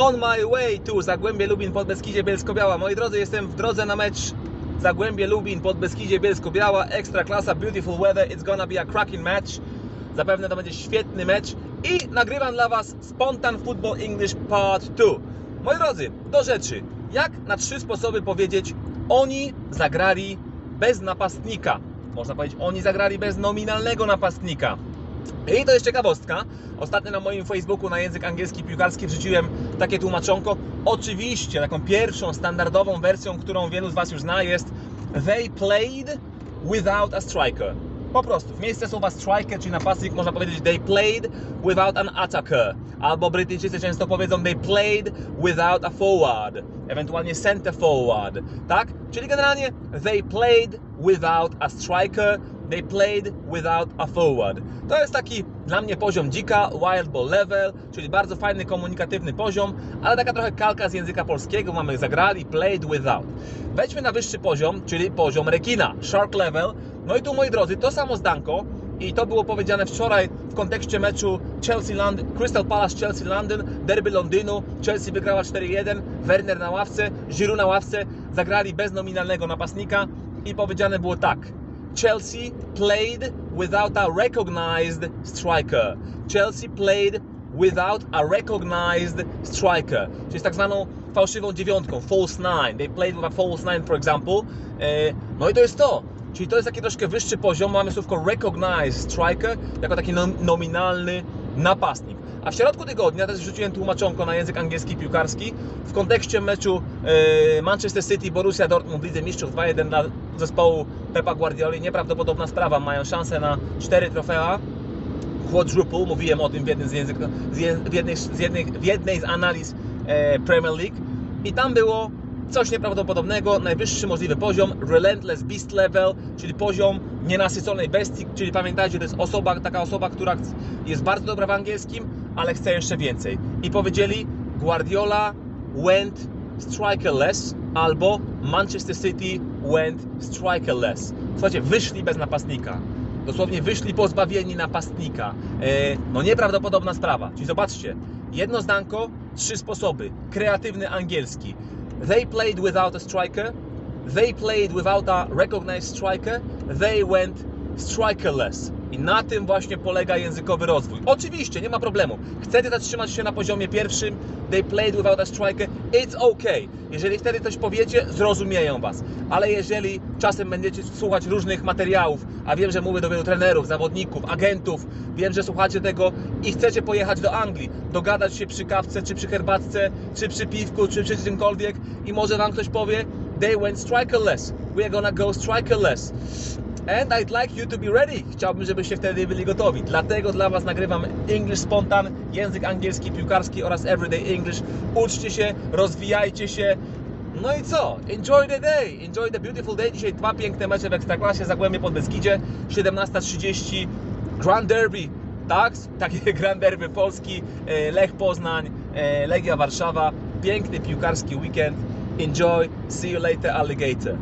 On my way to Zagłębie Lubin pod Beskidzie Bielsko-Biała. Moi drodzy, jestem w drodze na mecz Zagłębie Lubin pod Beskidzie Bielsko-Biała. Ekstra klasa, beautiful weather. It's gonna be a cracking match. Zapewne to będzie świetny mecz. I nagrywam dla Was Spontan Football English Part 2. Moi drodzy, do rzeczy. Jak na trzy sposoby powiedzieć oni zagrali bez napastnika? Można powiedzieć, oni zagrali bez nominalnego napastnika. I to jest ciekawostka. Ostatnio na moim Facebooku na język angielski piłkarski wrzuciłem takie tłumaczonko. Oczywiście taką pierwszą, standardową wersją, którą wielu z Was już zna jest They played without a striker. Po prostu, w miejsce słowa striker, czyli napastnik, można powiedzieć they played without an attacker. Albo Brytyjczycy często powiedzą they played without a forward. Ewentualnie center forward. Tak? Czyli generalnie they played without a striker. They played without a forward. To jest taki dla mnie poziom dzika, wild ball level, czyli bardzo fajny komunikatywny poziom, ale taka trochę kalka z języka polskiego. Mamy zagrali, played without. Wejdźmy na wyższy poziom, czyli poziom rekina, shark level. No i tu moi drodzy, to samo zdanko i to było powiedziane wczoraj w kontekście meczu Chelsea London, Crystal Palace Chelsea London, derby Londynu. Chelsea wygrała 4-1, Werner na ławce, Giroud na ławce, zagrali bez nominalnego napastnika i powiedziane było tak. Chelsea played without a recognized striker. Chelsea played without a recognized striker. Czyli z tak zwaną fałszywą dziewiątką, false nine. They played with a false nine, for example. No i to jest to. Czyli to jest taki troszkę wyższy poziom. Mamy słówko recognized striker jako taki nom- nominalny napastnik. A w środku tygodnia też wrzuciłem tłumaczonko na język angielski piłkarski w kontekście meczu e, Manchester City Borussia Dortmund Lidze Mistrzów 2-1 dla zespołu Pepa Guardioli. Nieprawdopodobna sprawa. Mają szansę na 4 trofea quadruple, mówiłem o tym w, jednym z język, w, jednej, z jednej, w jednej z analiz e, Premier League i tam było coś nieprawdopodobnego, najwyższy możliwy poziom, relentless beast level, czyli poziom nienasyconej bestii, czyli pamiętajcie, to jest osoba, taka osoba, która jest bardzo dobra w angielskim, ale chce jeszcze więcej. I powiedzieli, Guardiola went strikerless albo Manchester City went strikerless. Słuchajcie, wyszli bez napastnika. Dosłownie wyszli pozbawieni napastnika. E, no nieprawdopodobna sprawa. Czyli zobaczcie, jedno zdanko, trzy sposoby. Kreatywny angielski. They played without a striker. They played without a recognized striker. They went strikerless. I na tym właśnie polega językowy rozwój. Oczywiście, nie ma problemu. Chcecie zatrzymać się na poziomie pierwszym, they played without a striker, it's okay. Jeżeli wtedy coś powiecie, zrozumieją Was. Ale jeżeli czasem będziecie słuchać różnych materiałów, a wiem, że mówię do wielu trenerów, zawodników, agentów, wiem, że słuchacie tego i chcecie pojechać do Anglii, dogadać się przy kawce, czy przy herbatce, czy przy piwku, czy przy czymkolwiek i może Wam ktoś powie, they went strikerless, we're gonna go strikerless. And I'd like you to be ready. Chciałbym, żebyście wtedy byli gotowi. Dlatego dla Was nagrywam English Spontan, język angielski, piłkarski oraz Everyday English. Uczcie się, rozwijajcie się. No i co? Enjoy the day, enjoy the beautiful day. Dzisiaj dwa piękne mecze w Ekstraklasie, Zagłębie pod Beskidzie, 17.30, Grand Derby, tak? Takie Grand Derby Polski, e, Lech Poznań, e, Legia Warszawa. Piękny piłkarski weekend. Enjoy, see you later alligator.